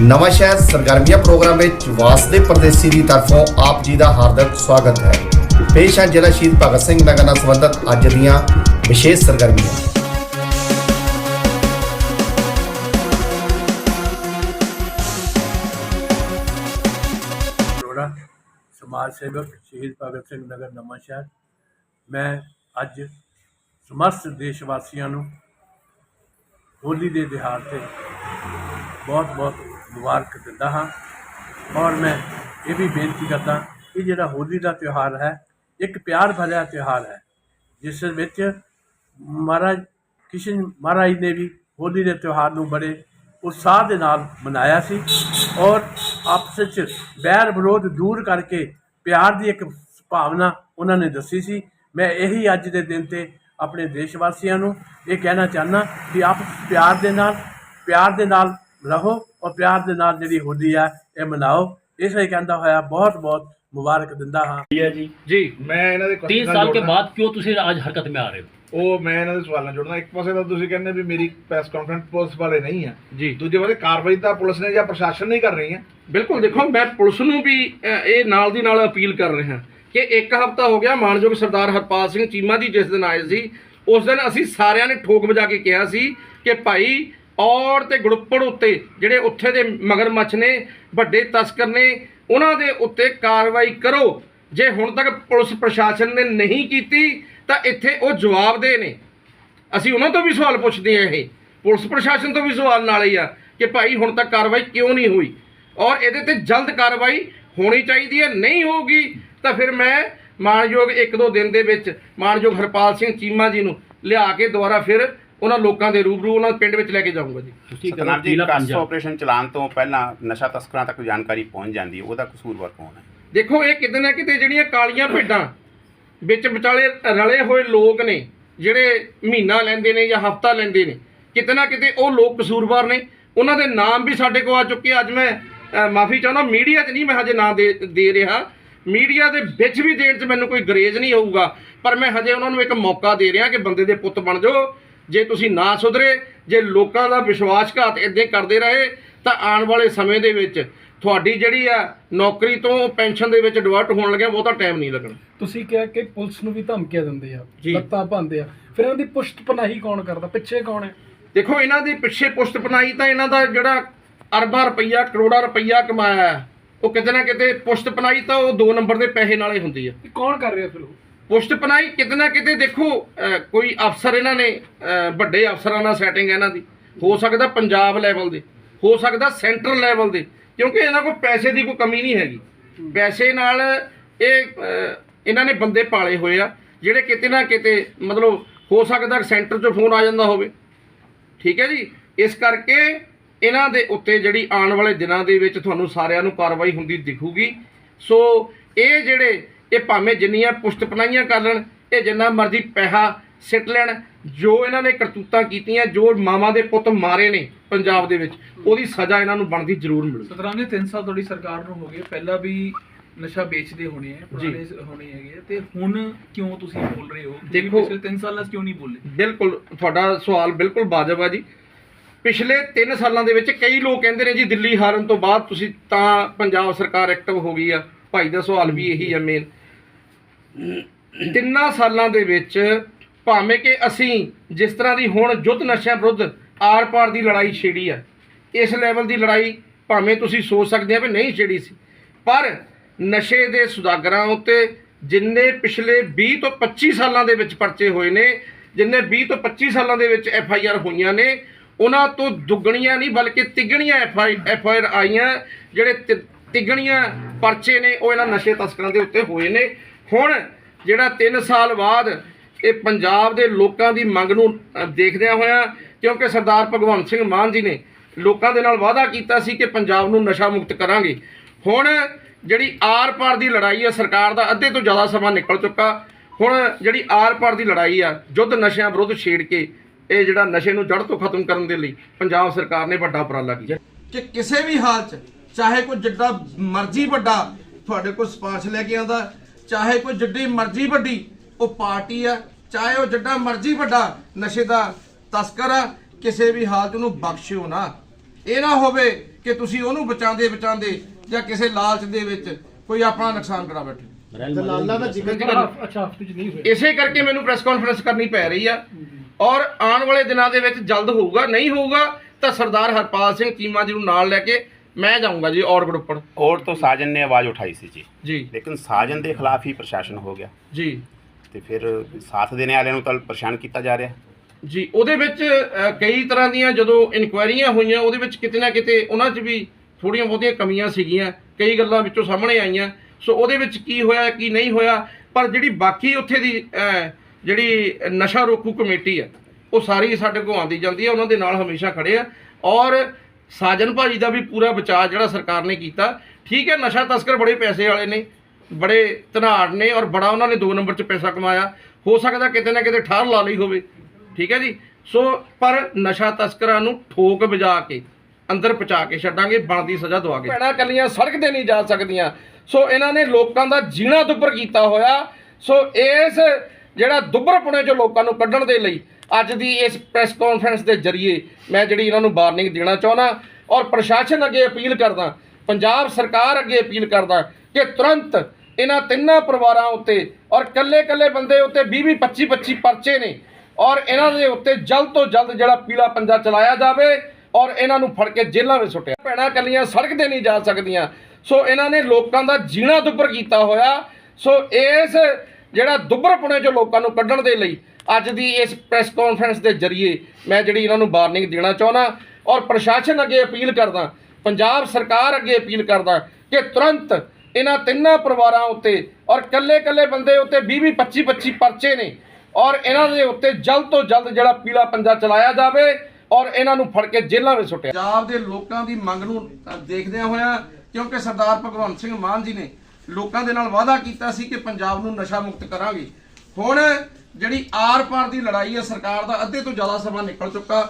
ਨਵਾਂ ਸ਼ਹਿਰ ਸਰਗਰਮੀਆਂ ਪ੍ਰੋਗਰਾਮ ਵਿੱਚ ਵਾਸਦੇ ਪਰਦੇਸੀ ਦੀ ਤਰਫੋਂ ਆਪ ਜੀ ਦਾ ਹਾਰਦਿਕ ਸਵਾਗਤ ਹੈ। ਪੇਸ਼ ਹੈ ਜ਼ਿਲ੍ਹਾ ਸ਼ਹੀਦ ਭਗਤ ਸਿੰਘ ਨਗਰ ਨਾਲ ਸੰਬੰਧਿਤ ਅੱਜ ਦੀਆਂ ਵਿਸ਼ੇਸ਼ ਸਰਗਰਮੀਆਂ। ਸਮਾਜ ਸੇਵਕ ਸ਼ਹੀਦ ਭਗਤ ਸਿੰਘ ਨਗਰ ਨਵਾਂ ਸ਼ਹਿਰ। ਮੈਂ ਅੱਜ ਸਮਸਤ ਦੇਸ਼ ਵਾਸੀਆਂ ਨੂੰ ਹੋਲੀ ਦੇ ਦਿਹਾੜ ਤੇ ਬਹੁਤ ਬਹੁਤ ਮੁਬਾਰਕ ਦਿੰਦਾ ਹਾਂ। ਔਰ ਮੈਂ ਇਹ ਵੀ ਬੇਨਤੀ ਕਰਦਾ ਕਿ ਜਿਹੜਾ ਹੋਲੀ ਦਾ ਤਿਉਹਾਰ ਹੈ, ਇੱਕ ਪਿਆਰ ਭਰਿਆ ਤਿਉਹਾਰ ਹੈ, ਜਿਸ ਵਿੱਚ ਮਹਾਰਾਜ ਕਿਸ਼ਨ ਮਹਾਰਾਜ ਨੇ ਵੀ ਹੋਲੀ ਦੇ ਤਿਉਹਾਰ ਨੂੰ ਬੜੇ ਉਤਸ਼ਾਹ ਦੇ ਨਾਲ ਮਨਾਇਆ ਸੀ ਔਰ ਆਪਸ ਵਿੱਚ ਬੈਰ ਵਿਰੋਧ ਦੂਰ ਕਰਕੇ ਪਿਆਰ ਦੀ ਇੱਕ ਭਾਵਨਾ ਉਹਨਾਂ ਨੇ ਦੱਸੀ ਸੀ। ਮੈਂ ਇਹੀ ਅੱਜ ਦੇ ਦਿਨ ਤੇ ਆਪਣੇ ਦੇਸ਼ ਵਾਸੀਆਂ ਨੂੰ ਇਹ ਕਹਿਣਾ ਚਾਹੁੰਦਾ ਕਿ ਆਪ ਪਿਆਰ ਦੇ ਨਾਲ, ਪਿਆਰ ਦੇ ਨਾਲ ਰਹੋ ਔਰ ਪਿਆਰ ਦੇ ਨਾਲ ਜਿਹੜੀ ਹੋਲੀ ਆ ਇਹ ਮਨਾਓ ਇਸ ਲਈ ਕਹਿੰਦਾ ਹੋਇਆ ਬਹੁਤ ਬਹੁਤ ਮੁਬਾਰਕ ਦਿੰਦਾ ਹਾਂ जी ਮੈਂ ਇਹਨਾਂ ਦੇ तीन question साल के ਜੋੜਨਾ। बाद क्यों तुझे आज हरकत में आ रहे हो ਉਹ ਮੈਂ ਇਹਨਾਂ ਦੇ ਸਵਾਲਾਂ ਜੋੜਨਾ ਇੱਕ ਪਾਸੇ ਤਾਂ ਤੁਸੀਂ ਕਹਿੰਦੇ ਵੀ ਮੇਰੀ ਪ੍ਰੈਸ ਕਾਨਫਰੰਸ ਪੁਲਿਸ ਵਾਲੇ ਨਹੀਂ ਆ ਜੀ ਦੂਜੇ ਪਾਸੇ ਕਾਰਵਾਈ ਤਾਂ ਪੁਲਿਸ ਨੇ ਜਾਂ ਪ੍ਰਸ਼ਾਸਨ ਨਹੀਂ ਕਰ ਰਹੀ ਆ ਬਿਲਕੁਲ ਦੇਖੋ ਮੈਂ ਪੁਲਿਸ ਨੂੰ ਵੀ ਅ, ਇਹ ਨਾਲ ਦੀ ਨਾਲ ਅਪੀਲ ਕਰ ਰਿਹਾ ਕਿ ਇੱਕ ਹਫਤਾ ਹੋ ਗਿਆ ਮਾਨਯੋਗ ਸਰਦਾਰ ਹਰਪਾਲ ਸਿੰਘ ਚੀਮਾ ਜੀ ਜਿਸ ਦਿਨ ਆਏ ਸੀ ਉਸ ਦਿਨ ਅਸੀਂ ਸਾਰਿਆਂ ਨੇ ਠੋਕ ਵਜਾ ਕੇ ਕਿਹਾ ਸੀ ਕਿ ਭਾਈ ਔਰ ਤੇ ਗੁੜਪੜ ਉੱਤੇ ਜਿਹੜੇ ਉੱਥੇ ਦੇ ਮਗਰਮੱਛ ਨੇ, ਵੱਡੇ ਤਸਕਰ ਨੇ, ਉਹਨਾਂ ਦੇ ਉੱਤੇ ਕਾਰਵਾਈ ਕਰੋ। ਜੇ ਹੁਣ ਤੱਕ ਪੁਲਿਸ ਪ੍ਰਸ਼ਾਸਨ ਨੇ ਨਹੀਂ ਕੀਤੀ, ਤਾਂ ਇੱਥੇ ਉਹ ਜਵਾਬਦੇ ਨੇ। ਅਸੀਂ ਉਹਨਾਂ ਤੋਂ ਵੀ ਸਵਾਲ ਪੁੱਛਦੇ ਆ ਇਹ। ਪੁਲਿਸ ਪ੍ਰਸ਼ਾਸਨ ਤੋਂ ਵੀ ਸਵਾਲ ਨਾਲ ਹੀ ਆ ਕਿ ਭਾਈ ਹੁਣ ਤੱਕ ਕਾਰਵਾਈ ਕਿਉਂ ਨਹੀਂ ਹੋਈ? ਔਰ ਇਹਦੇ ਤੇ ਜਲਦ ਕਾਰਵਾਈ ਹੋਣੀ ਚਾਹੀਦੀ ਹੈ, ਨਹੀਂ ਹੋਊਗੀ, ਤਾਂ ਫਿਰ ਮੈਂ ਮਾਨਯੋਗ ਇੱਕ ਦੋ ਦਿਨ ਦੇ ਵਿੱਚ ਮਾਨਯੋਗ ਹਰਪਾਲ ਸਿੰਘ ਚੀਮਾ ਜੀ ਨੂੰ ਲਿਆ ਕੇ ਦੁਬਾਰਾ ਫਿਰ ਉਹਨਾਂ ਲੋਕਾਂ ਦੇ ਰੂਬਰੂ ਉਹਨਾਂ ਦੇ ਪਿੰਡ ਵਿੱਚ ਲੈ ਕੇ ਜਾਊਂਗਾ ਜੀ ਸਤਨਾਮ ਜੀ ਜ਼ਿਲ੍ਹਾ ਕਾਸ ਪੰਜਾਬ। ਆਪਰੇਸ਼ਨ ਚਲਾਉਣ ਤੋਂ ਪਹਿਲਾਂ ਨਸ਼ਾ ਤਸਕਰਾਂ ਤੱਕ ਜਾਣਕਾਰੀ ਪਹੁੰਚ ਜਾਂਦੀ ਹੈ ਉਹਦਾ ਕਸੂਰਵਾਰ ਕੌਣ ਹੈ ਦੇਖੋ ਇਹ ਕਿਤੇ ਨਾ ਕਿਤੇ ਜਿਹੜੀਆਂ ਕਾਲੀਆਂ ਭੇਡਾਂ ਵਿੱਚ ਵਿਚਾਲੇ ਰਲੇ ਹੋਏ ਲੋਕ ਨੇ ਜਿਹੜੇ ਮਹੀਨਾ ਲੈਂਦੇ ਨੇ ਜਾਂ ਹਫਤਾ ਲੈਂਦੇ ਨੇ ਕਿਤੇ ਨਾ ਕਿਤੇ ਉਹ ਲੋਕ ਕਸੂਰਵਾਰ ਨੇ ਉਹਨਾਂ ਦੇ ਨਾਮ ਵੀ ਸਾਡੇ ਕੋਲ ਆ ਚੁੱਕੇ। ਅੱਜ ਮੈਂ ਮਾਫੀ ਚਾਹੁੰਦਾ ਮੀਡੀਆ 'ਚ ਨਹੀਂ ਮੈਂ ਹਜੇ ਨਾਂ ਦੇ ਦੇ ਰਿਹਾ ਮੀਡੀਆ ਦੇ ਵਿੱਚ ਵੀ ਦੇਣ 'ਚ ਮੈਨੂੰ ਕੋਈ ਗਰੇਜ ਨਹੀਂ ਹੋਊਗਾ ਪਰ ਮੈਂ ਹਜੇ ਉਹਨਾਂ ਨੂੰ ਇੱਕ ਮੌਕਾ ਦੇ ਰਿਹਾ ਕਿ ਬੰਦੇ ਦੇ ਪੁੱਤ ਬਣ ਜਾਓ ਜੇ ਤੁਸੀਂ ਨਾ ਸੁਧਰੇ ਜੇ ਲੋਕਾਂ ਦਾ ਵਿਸ਼ਵਾਸਘਾਤ ਇਦਾਂ ਕਰਦੇ ਰਹੇ ਤਾਂ ਆਉਣ ਵਾਲੇ ਸਮੇਂ ਦੇ ਵਿੱਚ ਤੁਹਾਡੀ ਜਿਹੜੀ ਆ ਨੌਕਰੀ ਤੋਂ ਪੈਨਸ਼ਨ ਦੇ ਵਿੱਚ ਡਿਵਰਟ ਹੋਣ ਲੱਗਿਆ ਬਹੁਤਾ ਟਾਈਮ ਨਹੀਂ ਲੱਗਣਾ। ਤੁਸੀਂ ਕਿਹਾ ਕਿ ਪੁਲਿਸ ਨੂੰ ਵੀ ਧਮਕੀਆਂ ਦਿੰਦੇ ਆ ਜੀ। ਲੱਤਾਂ ਪਾਉਂਦੇ ਆ। ਫਿਰ ਇਹਨਾਂ ਦੀ ਪੁਸ਼ਤ ਪਨਾਹੀ ਕੌਣ ਕਰਦਾ? ਪਿੱਛੇ ਕੌਣ ਹੈ? ਦੇਖੋ ਇਹਨਾਂ ਦੇ ਪਿੱਛੇ ਪੁਸ਼ਤ ਪਨਾਈ ਤਾਂ ਇਹਨਾਂ ਦਾ ਜਿਹੜਾ ਅਰਬਾਂ ਰੁਪਈਆ ਕਰੋੜਾਂ ਰੁਪਈਆ ਕਮਾਇਆ ਹੈ, ਉਹ ਕਿਤੇ ਨਾ ਕਿਤੇ ਪੁਸ਼ਤ ਪਨਾਈ ਤਾਂ ਉਹ ਦੋ ਨੰਬਰ ਦੇ ਪੈਸੇ ਨਾਲ ਹੀ ਹੁੰਦੀ ਆ। ਇਹ ਕੌਣ ਕਰ ਰਿਹਾ ਫਿਰ ਉਹ? ਪੁਸ਼ਤ ਪਨਾਈ, ਕਿਤੇ ਨਾ ਕਿਤੇ ਦੇਖੋ ਕੋਈ ਅਫਸਰ ਇਹਨਾਂ ਨੇ ਵੱਡੇ ਅਫਸਰਾਂ ਨਾਲ ਸੈਟਿੰਗ ਹੈ ਇਹਨਾਂ ਦੀ। ਹੋ ਸਕਦਾ ਪੰਜਾਬ ਲੈਵਲ ਦੇ, ਹੋ ਸਕਦਾ ਸੈਂਟਰਲ ਲੈਵਲ ਦੇ, ਕਿਉਂਕਿ ਇਹਨਾਂ ਕੋਲ ਪੈਸੇ ਦੀ ਕੋਈ ਕਮੀ ਨਹੀਂ ਹੈਗੀ। ਪੈਸੇ ਨਾਲ ਇਹ ਇਹਨਾਂ ਨੇ ਬੰਦੇ ਪਾਲੇ ਹੋਏ ਆ, ਜਿਹੜੇ ਕਿਤੇ ਨਾ ਕਿਤੇ, ਮਤਲਬ ਹੋ ਸਕਦਾ ਸੈਂਟਰ 'ਚੋਂ ਫੋਨ ਆ ਜਾਂਦਾ ਹੋਵੇ। ਠੀਕ ਹੈ ਜੀ? ਇਸ ਕਰਕੇ ਇਹਨਾਂ ਦੇ ਉੱਤੇ ਜਿਹੜੀ ਆਉਣ ਵਾਲੇ ਦਿਨਾਂ ਦੇ ਵਿੱਚ ਤੁਹਾਨੂੰ ਸਾਰਿਆਂ ਨੂੰ ਕਾਰਵਾਈ ਹੁੰਦੀ ਦਿਖੂਗੀ। ਸੋ ਇਹ ਜਿਹੜੇ ਇਹ ਭਾਵੇਂ ਜਿੰਨੀਆਂ ਪੁਸ਼ਤ ਪਨਾਈਆਂ ਕਰ ਲੈਣ ਇਹ ਜਿੰਨਾ ਮਰਜ਼ੀ ਪੈਸਾ ਸਿੱਟ ਲੈਣ ਜੋ ਇਹਨਾਂ ਨੇ ਕਰਤੂਤਾਂ ਕੀਤੀਆਂ ਜੋ ਮਾਵਾਂ ਦੇ ਪੁੱਤ ਮਾਰੇ ਨੇ ਪੰਜਾਬ ਦੇ ਵਿੱਚ ਉਹਦੀ ਸਜ਼ਾ ਇਹਨਾਂ ਨੂੰ ਬਣਦੀ ਜ਼ਰੂਰ ਮਿਲੂ। ਸਤਰਾਮ ਜੀ 3 ਸਾਲ ਤੁਹਾਡੀ ਸਰਕਾਰ ਨੂੰ ਹੋ ਗਏ ਪਹਿਲਾਂ ਵੀ ਨਸ਼ਾ ਵੇਚਦੇ ਹੋਣੇ ਆ ਪੁਰਾਣੇ ਹੋਣੇ ਹੈਗੇ ਤੇ ਹੁਣ ਕਿਉਂ ਤੁਸੀਂ ਬੋਲ ਰਹੇ ਹੋ? ਦੇਖੋ- ਪਿਛਲੇ 3 ਸਾਲਾਂ 'ਚ ਕਿਉਂ ਨਹੀਂ ਬੋਲੇ? ਬਿਲਕੁਲ ਤੁਹਾਡਾ ਸਵਾਲ ਬਿਲਕੁਲ ਵਾਜਬ ਆ ਜੀ। ਪਿਛਲੇ 3 ਸਾਲਾਂ ਦੇ ਵਿੱਚ ਕਈ ਲੋਕ ਕਹਿੰਦੇ ਨੇ ਜੀ ਦਿੱਲੀ ਹਾਰਨ ਤੋਂ ਬਾਅਦ ਤੁਸੀਂ ਤਾਂ ਪੰਜਾਬ ਸਰਕਾਰ ਐਕਟਿਵ ਹੋ ਗਈ ਆ। ਭਾਈ ਦਾ ਸਵਾਲ ਵੀ ਇਹੀ ਆ ਮੇਨ ਤਿੰਨਾਂ ਸਾਲਾਂ ਦੇ ਵਿੱਚ ਭਾਵੇਂ ਕਿ ਅਸੀਂ ਜਿਸ ਤਰ੍ਹਾਂ ਦੀ ਹੁਣ ਯੁੱਧ ਨਸ਼ਿਆਂ ਵਿਰੁੱਧ ਆਰ-ਪਾਰ ਦੀ ਲੜਾਈ ਛੇੜੀ ਆ, ਇਸ ਲੈਵਲ ਦੀ ਲੜਾਈ ਭਾਵੇਂ ਤੁਸੀਂ ਸੋਚ ਸਕਦੇ ਆ ਵੀ ਨਹੀਂ ਛੇੜੀ ਸੀ, ਪਰ ਨਸ਼ੇ ਦੇ ਸੁਦਾਗਰਾਂ ਉੱਤੇ ਜਿੰਨੇ ਪਿਛਲੇ 20 ਤੋਂ 25 ਸਾਲਾਂ ਦੇ ਵਿੱਚ ਪਰਚੇ ਹੋਏ ਨੇ, ਜਿੰਨੇ 20 ਤੋਂ 25 ਸਾਲਾਂ ਦੇ ਵਿੱਚ ਐਫ ਆਈ ਆਰ ਹੋਈਆਂ ਨੇ, ਉਹਨਾਂ ਤੋਂ ਦੁੱਗਣੀਆਂ ਨਹੀਂ ਬਲਕਿ ਤਿੱਗਣੀਆਂ F I F I R ਆਈਆਂ, ਜਿਹੜੇ ਤਿ- ਤਿੱਗਣੀਆਂ ਪਰਚੇ ਨੇ, ਉਹ ਇਹਨਾਂ ਨਸ਼ੇ ਤਸਕਰਾਂ ਦੇ ਉੱਤੇ ਹੋਏ ਨੇ। ਹੁਣ ਜਿਹੜਾ 3 ਸਾਲ ਬਾਅਦ ਇਹ ਪੰਜਾਬ ਦੇ ਲੋਕਾਂ ਦੀ ਮੰਗ ਨੂੰ ਦੇਖਦਿਆਂ ਹੋਇਆਂ, ਕਿਉਂਕਿ ਸਰਦਾਰ ਭਗਵੰਤ ਸਿੰਘ ਮਾਨ ਜੀ ਨੇ ਲੋਕਾਂ ਦੇ ਨਾਲ ਵਾਅਦਾ ਕੀਤਾ ਸੀ ਕਿ ਪੰਜਾਬ ਨੂੰ ਨਸ਼ਾ ਮੁਕਤ ਕਰਾਂਗੇ। ਹੁਣ ਜਿਹੜੀ ਆਰ-ਪਾਰ ਦੀ ਲੜਾਈ ਹੈ ਸਰਕਾਰ ਦਾ ਅੱਧੇ ਤੋਂ ਜ਼ਿਆਦਾ ਸਮਾਂ ਨਿਕਲ ਚੁੱਕਾ। ਹੁਣ ਜਿਹੜੀ ਆਰ-ਪਾਰ ਦੀ ਲੜਾਈ ਆ ਯੁੱਧ ਨਸ਼ਿਆਂ ਵਿਰੁੱਧ ਛੇੜ ਕੇ ਇਹ ਜਿਹੜਾ ਨਸ਼ੇ ਨੂੰ ਜੜ ਤੋਂ ਖਤਮ ਕਰਨ ਦੇ ਲਈ ਪੰਜਾਬ ਸਰਕਾਰ ਨੇ ਵੱਡਾ ਉਪਰਾਲਾ ਕੀਤਾ। ਕਿ ਕਿਸੇ ਵੀ ਹਾਲ 'ਚ, ਚਾਹੇ ਕੋਈ ਜਿੱਡਾ ਮਰਜ਼ੀ ਵੱਡਾ ਤੁਹਾਡੇ ਕੋਲ ਸਪਾਰਸ਼ ਲੈ ਕੇ ਆਉਂਦਾ ਚਾਹੇ ਕੋਈ ਜਿੱਡੀ ਮਰਜ਼ੀ ਵੱਡੀ ਉਹ ਪਾਰਟੀ ਆ। ਚਾਹੇ ਉਹ ਜਿੱਡਾ ਮਰਜ਼ੀ ਵੱਡਾ ਨਸ਼ੇ ਦਾ ਤਸਕਰ ਆ ਕਿਸੇ ਵੀ ਹਾਲਤ ਨੂੰ ਬਖਸ਼ਿਓ ਨਾ। ਇਹ ਨਾ ਹੋਵੇ ਕਿ ਤੁਸੀਂ ਉਹਨੂੰ ਬਚਾਉਂਦੇ ਬਚਾਉਂਦੇ ਜਾਂ ਕਿਸੇ ਲਾਲਚ ਦੇ ਵਿੱਚ ਕੋਈ ਆਪਣਾ ਨੁਕਸਾਨ ਕਰਾ ਬੈਠੇ। ਦਲਾਲਾਂ ਦਾ ਜ਼ਿਕਰ ਅੱਛਾ ਹਫ਼ਤੇ ਚ ਨਹੀਂ ਹੋਇਆ। ਇਸੇ ਕਰਕੇ ਮੈਨੂੰ ਪ੍ਰੈਸ ਕਾਨਫਰੰਸ ਕਰਨੀ ਪੈ ਰਹੀ ਆ। ਔਰ ਆਉਣ ਵਾਲੇ ਦਿਨਾਂ ਦੇ ਵਿੱਚ ਜਲਦ ਹੋਊਗਾ ਨਹੀਂ ਹੋਊਗਾ ਤਾਂ ਸਰਦਾਰ ਹਰਪਾਲ ਸਿੰਘ ਚੀਮਾ ਜੀ ਨੂੰ ਨਾਲ ਲੈ ਕੇ ਮੈਂ ਜਾਊਂਗਾ ਜੀ ਔਰ ਗਰੁੱਪ और तो साजन ने आवाज़ उठाई सी जी ਜੀ लेकिन साजन के खिलाफ ही प्रशासन हो गया ਜੀ ਤੇ ਫਿਰ ਸਾਥ ਦੇਣੇ ਵਾਲਿਆਂ ਨੂੰ ਤਾਂ ਪਰੇਸ਼ਾਨ ਕੀਤਾ ਜਾ ਰਿਹਾ ਜੀ ਉਹਦੇ ਵਿੱਚ ਅ, ਕਈ ਤਰ੍ਹਾਂ ਦੀਆਂ ਜਦੋਂ ਇਨਕੁਆਇਰੀਆਂ ਹੋਈਆਂ ਉਹਦੇ ਵਿੱਚ ਕਿਤੇ ਨਾ ਕਿਤੇ ਉਹਨਾਂ 'ਚ ਵੀ ਥੋੜੀਆਂ ਬਹੁਤੀਆਂ ਕਮੀਆਂ ਸੀਗੀਆਂ ਕਈ ਗੱਲਾਂ ਵਿੱਚੋਂ ਸਾਹਮਣੇ ਆਈਆਂ ਸੋ ਉਹਦੇ ਵਿੱਚ ਕੀ ਹੋਇਆ ਕੀ ਨਹੀਂ ਹੋਇਆ ਪਰ ਜਿਹੜੀ ਬਾਕੀ ਉੱਥੇ ਦੀ ਅ, ਜਿਹੜੀ ਨਸ਼ਾ ਰੋਕੂ ਕਮੇਟੀ ਹੈ ਉਹ ਸਾਰੀ ਸਾਡੇ ਕੋਲ ਆਉਂਦੀ ਜਾਂਦੀ ਹੈ ਉਹਨਾਂ ਦੇ ਨਾਲ ਹਮੇਸ਼ਾ ਖੜੇ ਆ ਔਰ ਸਾਜਨ ਭਾਜੀ ਦਾ ਵੀ ਪੂਰਾ ਬਚਾਅ ਜਿਹੜਾ ਸਰਕਾਰ ਨੇ ਕੀਤਾ। ਠੀਕ ਹੈ, ਨਸ਼ਾ ਤਸਕਰ ਬੜੇ ਪੈਸੇ ਵਾਲੇ ਨੇ, ਬੜੇ ਧਨਾੜ ਨੇ ਔਰ ਬੜਾ ਉਹਨਾਂ ਨੇ 2 ਨੰਬਰ 'ਚ ਪੈਸਾ ਕਮਾਇਆ। ਹੋ ਸਕਦਾ ਕਿਤੇ ਨਾ ਕਿਤੇ ਠਾਰ ਲਾ ਲਈ ਹੋਵੇ। ਠੀਕ ਹੈ ਜੀ? ਸੋ, ਪਰ ਨਸ਼ਾ ਤਸਕਰਾਂ ਨੂੰ ਠੋਕ ਵਜਾ ਕੇ, ਅੰਦਰ ਪਹੁੰਚਾ ਕੇ ਛੱਡਾਂਗੇ, ਬਣਦੀ ਸਜ਼ਾ ਦਵਾ ਕੇ ਪੈਣਾ ਕੱਲੀਆਂ ਸੜਕ ਤੇ ਨਹੀਂ ਜਾ ਸਕਦੀਆਂ। ਸੋ, ਇਹਨਾਂ ਨੇ ਲੋਕਾਂ ਦਾ ਜੀਣਾ ਦੁੱਬਰ ਕੀਤਾ ਹੋਇਆ। ਸੋ, ਇਸ ਜਿਹੜਾ ਦੁੱਭਰਪੁਣੇ ਚੋਂ ਲੋਕਾਂ ਨੂੰ ਕੱਢਣ ਦੇ ਲਈ ਅੱਜ ਦੀ ਇਸ ਪ੍ਰੈਸ ਕਾਨਫਰੰਸ ਦੇ ਜ਼ਰੀਏ ਮੈਂ ਜਿਹੜੀ ਇਹਨਾਂ ਨੂੰ ਵਾਰਨਿੰਗ ਦੇਣਾ ਚਾਹੁੰਦਾ ਔਰ ਪ੍ਰਸ਼ਾਸਨ ਅੱਗੇ ਅਪੀਲ ਕਰਦਾ, ਪੰਜਾਬ ਸਰਕਾਰ ਅੱਗੇ ਅਪੀਲ ਕਰਦਾ ਕਿ ਤੁਰੰਤ ਇਹਨਾਂ ਤਿੰਨਾਂ ਪਰਿਵਾਰਾਂ ਉੱਤੇ ਔਰ ਕੱਲੇ-ਕੱਲੇ ਬੰਦੇ ਉੱਤੇ 20-20 25-25 ਪਰਚੇ ਨੇ ਔਰ ਇਹਨਾਂ ਦੇ ਉੱਤੇ ਜਲਦ ਤੋਂ ਜਲਦ ਜਿਹੜਾ ਪੀਲਾ ਪੰਜਾ ਚਲਾਇਆ ਜਾਵੇ ਔਰ ਇਹਨਾਂ ਨੂੰ ਫੜ ਕੇ ਜੇਲ੍ਹਾਂ ਵਿੱਚ ਸੁੱਟਿਆ। ਪੈਣਾ ਕੱਲੀਆਂ ਸੜਕ ਤੇ ਨਹੀਂ ਜਾ ਸਕਦੀਆਂ। ਸੋ ਇਹਨਾਂ ਨੇ ਲੋਕਾਂ ਦਾ ਜੀਣਾ ਦੁੱਬਰ ਕੀਤਾ ਹੋਇਆ। ਸੋ ਇਸ ਜਿਹੜਾ ਦੁੱਬਰਪੁਣੇ ਚੋਂ ਲੋਕਾਂ ਨੂੰ ਕੱਢਣ ਦੇ ਲਈ ਅੱਜ ਦੀ ਇਸ ਪ੍ਰੈਸ ਕਾਨਫਰੰਸ ਦੇ ਜ਼ਰੀਏ ਮੈਂ ਜਿਹੜੀ ਇਹਨਾਂ ਨੂੰ ਵਾਰਨਿੰਗ ਦੇਣਾ ਚਾਹੁੰਦਾ ਔਰ ਪ੍ਰਸ਼ਾਸਨ ਅੱਗੇ ਅਪੀਲ ਕਰਦਾ ਪੰਜਾਬ ਸਰਕਾਰ ਅੱਗੇ ਅਪੀਲ ਕਰਦਾ ਕਿ ਤੁਰੰਤ ਇਹਨਾਂ ਤਿੰਨਾਂ ਪਰਿਵਾਰਾਂ ਉੱਤੇ ਔਰ ਕੱਲੇ-ਕੱਲੇ ਬੰਦੇ ਉੱਤੇ 20-20 25-25 ਪਰਚੇ ਨੇ ਔਰ ਇਹਨਾਂ ਦੇ ਉੱਤੇ ਜਲਦ ਤੋਂ ਜਲਦ ਜਿਹੜਾ ਪੀਲਾ ਪੰਜਾ ਚਲਾਇਆ ਜਾਵੇ ਔਰ ਇਹਨਾਂ ਨੂੰ ਫੜ ਕੇ ਜੇਲ੍ਹਾਂ ਵਿੱਚ ਸੁੱਟਿਆ ਪੰਜਾਬ ਦੇ ਲੋਕਾਂ ਦੀ ਮੰਗ ਨੂੰ ਅ, ਦੇਖਦਿਆਂ ਹੋਇਆ ਕਿਉਂਕਿ ਸਰਦਾਰ ਭਗਵੰਤ ਸਿੰਘ ਮਾਨ ਜੀ ਨੇ ਲੋਕਾਂ ਦੇ ਨਾਲ ਵਾਅਦਾ ਕੀਤਾ ਸੀ ਕਿ ਪੰਜਾਬ ਨੂੰ ਨਸ਼ਾ ਮੁਕਤ ਕਰਾਂਗੇ। ਹੁਣ ਜਿਹੜੀ ਆਰ-ਪਾਰ ਦੀ ਲੜਾਈ ਹੈ ਸਰਕਾਰ ਦਾ ਅੱਧੇ ਤੋਂ ਜ਼ਿਆਦਾ ਸਮਾਂ ਨਿਕਲ ਚੁੱਕਾ।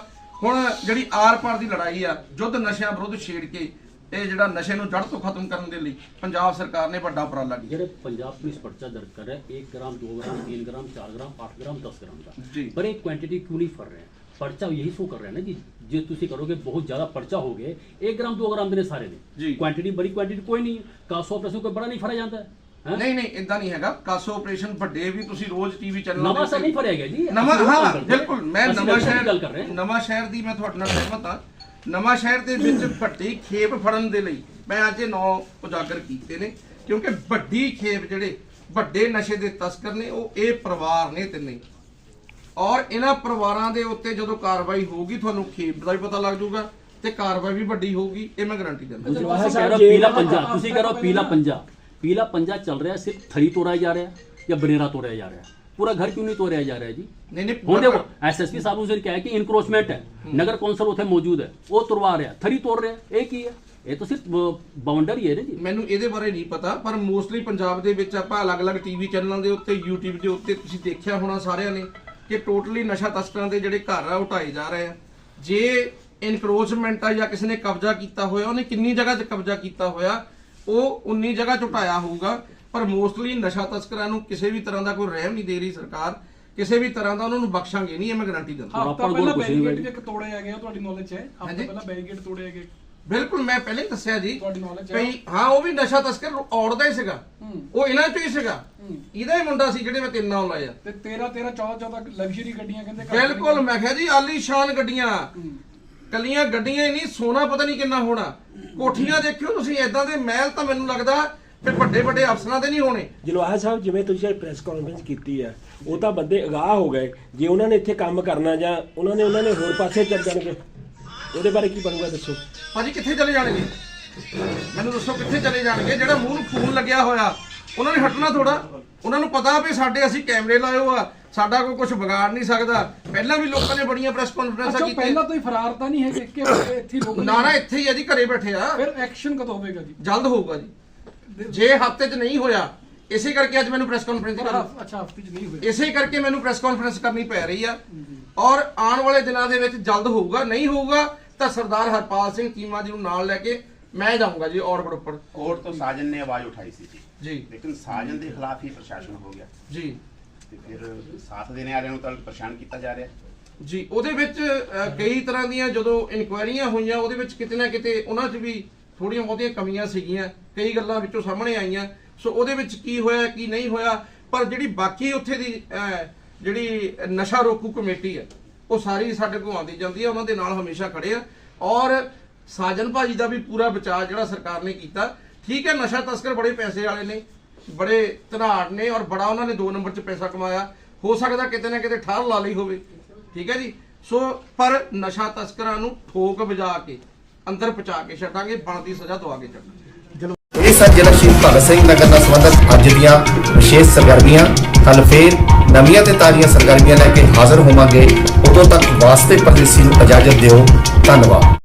ਹੁਣ ਜਿਹੜੀ ਆਰ-ਪਾਰ ਦੀ ਲੜਾਈ ਆ ਯੁੱਧ ਨਸ਼ਿਆਂ ਵਿਰੁੱਧ ਛੇੜ ਕੇ ਇਹ ਜਿਹੜਾ ਨਸ਼ੇ ਨੂੰ ਜੜ ਤੋਂ ਖਤਮ ਕਰਨ ਦੇ ਲਈ ਪੰਜਾਬ ਸਰਕਾਰ ਨੇ ਵੱਡਾ ਉਪਰਾਲਾ ਕੀਤਾ। ਜਿਹੜੇ ਪੰਜਾਬ ਪੁਲਿਸ ਪਰਚਾ ਦਰਜ ਕਰ ਰਿਹਾ ਹੈ 1 gram 2 gram 3 gram 4 gram 8 gram 10 gram ਦਾ। ਪਰ ਇਹ ਕੁਆਂਟੀਟੀ ਕਿਉਂ ਨਹੀਂ ਫੜ ਰਹੇ? ਪਰਚਾ ਯਹੀ ਸ਼ੋ ਕਰ ਰਿਹਾ ਨਾ ਜੀ। ਜੇ ਤੁਸੀਂ ਕਰੋਗੇ ਬਹੁਤ ਜ਼ਿਆਦਾ ਪਰਚਾ ਹੋ ਗਏ 1 ਗ੍ਰਾਮ 2 ਗ੍ਰਾਮ ਦੇ ਨੇ ਸਾਰੇ। ਨੇ ਕੁਆਂਟੀਟੀ ਬੜੀ ਕੁਆਂਟੀਟੀ ਕੋਈ ਨਹੀਂ। ਕਾਸੋ ਆਪਰੇਸ਼ਨ ਕੋਈ ਬੜਾ ਨਹੀਂ ਫੜਿਆ ਜਾਂਦਾ। ਹੈ ਨਹੀਂ ਨਹੀਂ ਇਦਾਂ ਨਹੀਂ ਹੈਗਾ। ਕਾਸੋ ਆਪਰੇਸ਼ਨ ਵੱਡੇ ਵੀ ਤੁਸੀਂ ਰੋਜ਼ ਟੀਵੀ ਚੈਨਲਾਂ ਨਵਾਂ ਸਰ ਨਹੀਂ ਫੜਿਆ ਗਿਆ ਜੀ। ਨਵਾਂ ਹਾਂ। ਬਿਲਕੁਲ। ਮੈਂ ਨਵਾਂ ਗੱਲ ਸ਼ਹਿਰ ਗੱਲ ਕਰ ਰਹੇ ਹਾਂ। ਨਵਾਂ ਸ਼ਹਿਰ ਦੀ ਮੈਂ ਤੁਹਾਡੇ ਨਾਲ ਸਹਿਮਤ ਹਾਂ। ਨਵਾਂ ਸ਼ਹਿਰ ਦੇ ਵਿੱਚ ਵੱਡੀ ਖੇਪ ਫੜਨ ਦੇ ਲਈ ਮੈਂ ਅੱਜ ਇਹ ਨੌ ਉਜਾਗਰ ਕੀਤੇ ਨੇ ਕਿਉਂਕਿ ਵੱਡੀ ਖੇਪ ਜਿਹੜੇ ਵੱਡੇ ਨਸ਼ੇ ਦੇ ਤਸਕਰ ਨੇ ਉਹ ਇਹ ਪਰਿਵਾਰ ਨੇ ਤਿੰਨੇ। ਔਰ ਇਹਨਾਂ ਪਰਿਵਾਰਾਂ ਦੇ ਉੱਤੇ ਜਦੋਂ ਕਾਰਵਾਈ ਹੋਊਗੀ ਤੁਹਾਨੂੰ ਖੇਪ ਦਾ ਵੀ ਪਤਾ ਲੱਗ ਜਾਊਗਾ ਤੇ ਕਾਰਵਾਈ ਵੀ ਵੱਡੀ ਹੋਊਗੀ ਇਹ ਮੈਂ ਗਾਰੰਟੀ ਦਿੰਦਾ। ਤੁਸੀਂ ਕਹਿ ਰਹੇ ਹੋ ਪੀਲਾ ਪੰਜਾ। ਕਹਿ ਰਹੇ ਹੋ ਪੀਲਾ ਪੰਜਾ ਪੀਲਾ ਪੰਜਾ ਚੱਲ ਰਿਹਾ ਸਿਰਫ ਥਰੀ ਤੋੜਿਆ ਜਾ ਰਿਹਾ ਜਾਂ ਬਨੇਰਾ ਤੋੜਿਆ ਜਾ ਰਿਹਾ ਪੂਰਾ ਘਰ ਕਿਉਂ ਨਹੀਂ ਤੋੜਿਆ ਜਾ ਰਿਹਾ ਜੀ ਨਹੀਂ ਨਹੀਂ ਹੁਣ ਪੂਰਾ- ਦੇਖੋ ਐਸਐਸਪੀ ਸਾਹਿਬ ਉਸੇ ਕਿਹਾ ਹੈ ਕਿ ਇਨਕਰੋਚਮੈਂਟ ਹੈ ਨਗਰ ਕੌਂਸਲ ਉੱਥੇ ਮੌਜੂਦ ਹੈ ਉਹ ਤੁਰਵਾ ਰਿਹਾ ਥਰੀ ਤੋੜ ਰਿਹਾ ਇਹ ਕੀ ਹੈ ਇਹ ਤਾਂ ਸਿਰਫ ਬਾਉਂਡਰੀ ਹੈ ਨਾ ਜੀ ਮੈਨੂੰ ਇਹਦੇ ਬਾਰੇ ਨਹੀਂ ਪਤਾ ਪਰ ਮੋਸਟਲੀ ਪੰਜਾਬ ਦੇ ਵਿੱਚ ਆਪਾਂ ਅਲੱਗ-ਅਲੱਗ ਟੀਵੀ ਚੈਨਲਾਂ ਦੇ ਉੱਤੇ YouTube ਦੇ ਉੱਤੇ ਤੁਸੀਂ ਦੇਖਿਆ ਹੋਣਾ ਸਾਰਿਆਂ ਨੇ ਕਿ ਟੋਟਲੀ ਨਸ਼ਾ ਤਸਕਰਾਂ ਦੇ ਜਿਹੜੇ ਘਰ ਆ ਉਹ ਢਾਏ ਜਾ ਰਹੇ ਆ ਜੇ ਇਨਕਰੋਚਮੈਂਟ ਆ ਜਾਂ ਕਿਸੇ ਨੇ ਕਬਜ਼ਾ ਕੀਤਾ ਹੋਇਆ ਉਹਨੇ ਕਿੰਨੀ ਜਗ੍ਹਾ 'ਚ ਕਬਜ਼ਾ ਕੀਤਾ ਹੋਇਆ ਉਹ ਉਨੀ ਜਗ੍ਹਾ 'ਚ ਢਾਇਆ ਹੋਊਗਾ ਪਰ ਮੋਸਟਲੀ ਨਸ਼ਾ ਤਸਕਰਾਂ ਨੂੰ ਕਿਸੇ ਵੀ ਤਰ੍ਹਾਂ ਦਾ ਕੋਈ ਰਹਿਮ ਨਹੀਂ ਦੇ ਰਹੀ ਸਰਕਾਰ ਕਿਸੇ ਵੀ ਤਰ੍ਹਾਂ ਦਾ ਉਹਨਾਂ ਨੂੰ ਬਖਸ਼ਾਂਗੇ ਨਹੀਂ ਇਹ ਮੈਂ ਗਾਰੰਟੀ ਦਿੰਦਾ ਹਫਤਾ ਪਹਿਲਾਂ ਹੋਇਆ ਇੱਕ ਤੋੜੇ ਆ ਗਿਆ ਤੁਹਾਡੀ ਨੌਲੇਜ 'ਚ ਹੈ ਹਫਤਾ। ਪਹਿਲਾਂ ਬੈਰੀਗੇਡ ਤੋੜੇ ਗਏ ਬਿਲਕੁਲ ਮੈਂ ਪਹਿਲੇ ਹੀ ਦੱਸਿਆ ਜੀ ਤੁਹਾਡੀ knowledge ਹੈ? ਭਈ ਹਾਂ ਉਹ ਵੀ ਨਸ਼ਾ ਤਸਕਰ ਔੜਦਾ ਹੀ ਸੀਗਾ। ਉਹ ਇਹਨਾਂ ਚੋਂ ਹੀ ਸੀਗਾ। ਇਹਦਾ ਹੀ ਮੁੰਡਾ ਸੀ ਜਿਹੜੇ ਮੈਂ ਤਿੰਨ ਨਾਮ ਲਾਏ ਆ ਤੇ 13 13 14 14 ਲਗਜ਼ਰੀ ਗੱਡੀਆਂ ਕਹਿੰਦੇ ਬਿਲਕੁਲ ਮੈਂ ਕਿਹਾ ਜੀ ਆਲੀਸ਼ਾਨ ਗੱਡੀਆਂ। ਕੱਲੀਆਂ ਗੱਡੀਆਂ ਹੀ ਨਹੀਂ ਸੋਨਾ ਪਤਾ ਨਹੀਂ ਕਿੰਨਾ ਹੋਣਾ। ਕੋਠੀਆਂ ਦੇਖਿਓ ਤੁਸੀਂ ਐਦਾਂ ਦੇ ਮਹਿਲ ਤਾਂ ਮੈਨੂੰ ਲੱਗਦਾ ਫਿਰ ਵੱਡੇ ਵੱਡੇ ਅਫਸਰਾਂ ਦੇ ਨਹੀਂ ਹੋਣੇ। ਜਲਵਾਹਾ ਸਾਹਿਬ ਜਿਵੇਂ ਤੁਸੀਂ ਪ੍ਰੈਸ ਕਾਨਫਰੰਸ ਕੀਤੀ ਹੈ ਉਹ ਤਾਂ ਬੰਦੇ ਅਗਾਹ ਹੋ ਗਏ। ਜੇ ਉਹਨਾਂ ਨੇ ਇੱਥੇ ਕੰਮ ਕਰਨਾ ਜਾਂ ਉਹਨਾਂ ਨੇ ਉਹਨਾਂ ਨੇ ਹੋਰ ਪਾਸੇ ਚੱਲ ਜਾਣਗੇ ਉਹਦੇ ਬਾਰੇ ਕੀ ਬਣੂਗਾ ਦੱਸੋ? ਭਾਜੀ ਕਿੱਥੇ ਚਲੇ ਜਾਣਗੇ? ਮੈਨੂੰ ਦੱਸੋ ਕਿੱਥੇ ਚਲੇ ਜਾਣਗੇ? ਜਿਹੜਾ ਮੂੰਹ ਨੂੰ ਫੋਨ ਲੱਗਿਆ ਹੋਇਆ। ਉਹਨਾਂ ਨੇ ਹਟਣਾ ਥੋੜਾ ਉਹਨਾਂ ਨੂੰ ਪਤਾ ਵੀ ਸਾਡੇ ਅਸੀਂ ਕੈਮਰੇ ਹੋ ਆ ਸਾਡਾ ਕੋਈ ਕੁਝ ਵਿਗਾੜ ਨਹੀਂ ਸਕਦਾ। ਪਹਿਲਾਂ ਵੀ ਲੋਕਾਂ ਨੇ ਬੜੀਆਂ ਪ੍ਰੈਸ ਕਾਨਫਰੰਸਾਂ ਅੱਛਾ ਕੀਤੀਆਂ। ਪਹਿਲਾਂ ਤੋਂ ਹੀ ਫਰਾਰ ਤਾਂ ਨਹੀਂ ਹੈ ਕਿ ਇੱਥੇ ਹੀ ਲੋਕ ਨਾ ਨਾ ਇੱਥੇ ਹੀ ਆ ਜੀ ਘਰੇ ਬੈਠੇ ਆ। ਫਿਰ ਐਕਸ਼ਨ ਕਦੋਂ ਹੋਵੇਗਾ ਜੀ? ਜਲਦ ਹੋਊਗਾ ਜੀ। ਜੇ ਹਫ਼ਤੇ 'ਚ ਨਹੀਂ ਹੋਇਆ ਇਸੇ ਕਰਕੇ ਅੱਜ ਮੈਨੂੰ ਪ੍ਰੈਸ ਕਾਨਫਰੰਸ ਕਰਨੀ। ਅੱਛਾ ਹਫ਼ਤੇ 'ਚ ਨਹੀਂ ਹੋਇਆ। ਇਸੇ ਕਰਕੇ ਮੈਨੂੰ ਪ੍ਰੈਸ ਕਾਨਫਰੰਸ ਕਰਨੀ ਪੈ ਰਹੀ ਆ। ਔਰ ਆਉਣ ਵਾਲੇ ਦਿਨਾਂ ਦੇ ਵਿੱਚ ਜਲਦ ਹੋਊਗਾ ਨਹੀਂ ਹੋਊਗਾ ਤਾਂ ਸਰਦਾਰ ਹਰਪਾਲ ਸਿੰਘ ਚੀਮਾ ਜੀ ਨੂੰ ਨਾਲ ਲੈ ਕੇ ਮੈਂ ਜਾਊਂਗਾ ਜੀ ਔਰ ਗਰੁੱਪ ਪਰ और तो साजन ने आवाज़ उठाई सी जी ਜੀ लेकिन साजन के खिलाफ ही प्रशासन हो गया ਜੀ ਤੇ ਫਿਰ ਸਾਥ ਦੇਣੇ ਵਾਲਿਆਂ ਨੂੰ ਤਾਂ ਪਰੇਸ਼ਾਨ ਕੀਤਾ ਜਾ ਰਿਹਾ ਜੀ ਉਹਦੇ ਵਿੱਚ ਅ, ਕਈ ਤਰ੍ਹਾਂ ਦੀਆਂ ਜਦੋਂ ਇਨਕੁਆਇਰੀਆਂ ਹੋਈਆਂ ਉਹਦੇ ਵਿੱਚ ਕਿਤੇ ਨਾ ਕਿਤੇ ਉਹਨਾਂ 'ਚ ਵੀ ਥੋੜੀਆਂ ਬਹੁਤੀਆਂ ਕਮੀਆਂ ਸੀਗੀਆਂ ਕਈ ਗੱਲਾਂ ਵਿੱਚੋਂ ਸਾਹਮਣੇ ਆਈਆਂ ਸੋ ਉਹਦੇ ਵਿੱਚ ਕੀ ਹੋਇਆ ਕੀ ਨਹੀਂ ਹੋਇਆ ਪਰ ਜਿਹੜੀ ਬਾਕੀ ਉੱਥੇ ਦੀ ਅ, ਜਿਹੜੀ ਨਸ਼ਾ ਰੋਕੂ ਕਮੇਟੀ ਹੈ ਉਹ ਸਾਰੀ ਸਾਡੇ ਕੋਲ ਆਉਂਦੀ ਜਾਂਦੀ ਹੈ ਉਹਨਾਂ ਦੇ ਨਾਲ ਹਮੇਸ਼ਾ ਖੜੇ ਆ ਔਰ ਸਾਜਨ ਭਾਜੀ ਦਾ ਵੀ ਪੂਰਾ ਬਚਾਅ ਜਿਹੜਾ ਸਰਕਾਰ ਨੇ ਕੀਤਾ। ਠੀਕ ਹੈ, ਨਸ਼ਾ ਤਸਕਰ ਬੜੇ ਪੈਸੇ ਵਾਲੇ ਨੇ, ਬੜੇ ਧਨਾੜ ਨੇ ਔਰ ਬੜਾ ਉਹਨਾਂ ਨੇ 2 ਨੰਬਰ 'ਚ ਪੈਸਾ ਕਮਾਇਆ। ਹੋ ਸਕਦਾ ਕਿਤੇ ਨਾ ਕਿਤੇ ਠਾਰ ਲਾ ਲਈ ਹੋਵੇ। ਠੀਕ ਹੈ ਜੀ? ਸੋ, ਪਰ ਨਸ਼ਾ ਤਸਕਰਾਂ ਨੂੰ ਠੋਕ ਵਜਾ ਕੇ, ਅੰਦਰ ਪਹੁੰਚਾ ਕੇ ਛੱਡਾਂਗੇ, ਬਣਦੀ ਸਜ਼ਾ ਦਵਾ ਕੇ ਛੱਡਾਂਗੇ ਇਹ ਸਨ ਜ਼ਿਲ੍ਹਾ ਸ਼ਹੀਦ ਭਗਤ ਸਿੰਘ ਨਗਰ ਨਾਲ ਸੰਬੰਧਿਤ ਅੱਜ ਦੀਆਂ ਵਿਸ਼ੇਸ਼ ਸਰਗਰਮੀਆਂ ਕੱਲ ਫੇਰ ਨਵੀਆਂ ਤੇ ਤਾਜ਼ੀਆਂ ਸਰਗਰਮੀਆਂ ਲੈ ਕੇ ਹਾਜ਼ਰ ਹੋਵਾਂਗੇ। ਉਦੋਂ ਤੱਕ ਵਾਸਤੇ ਪਰਦੇਸੀ ਨੂੰ ਇਜਾਜ਼ਤ ਦਿਓ। ਧੰਨਵਾਦ।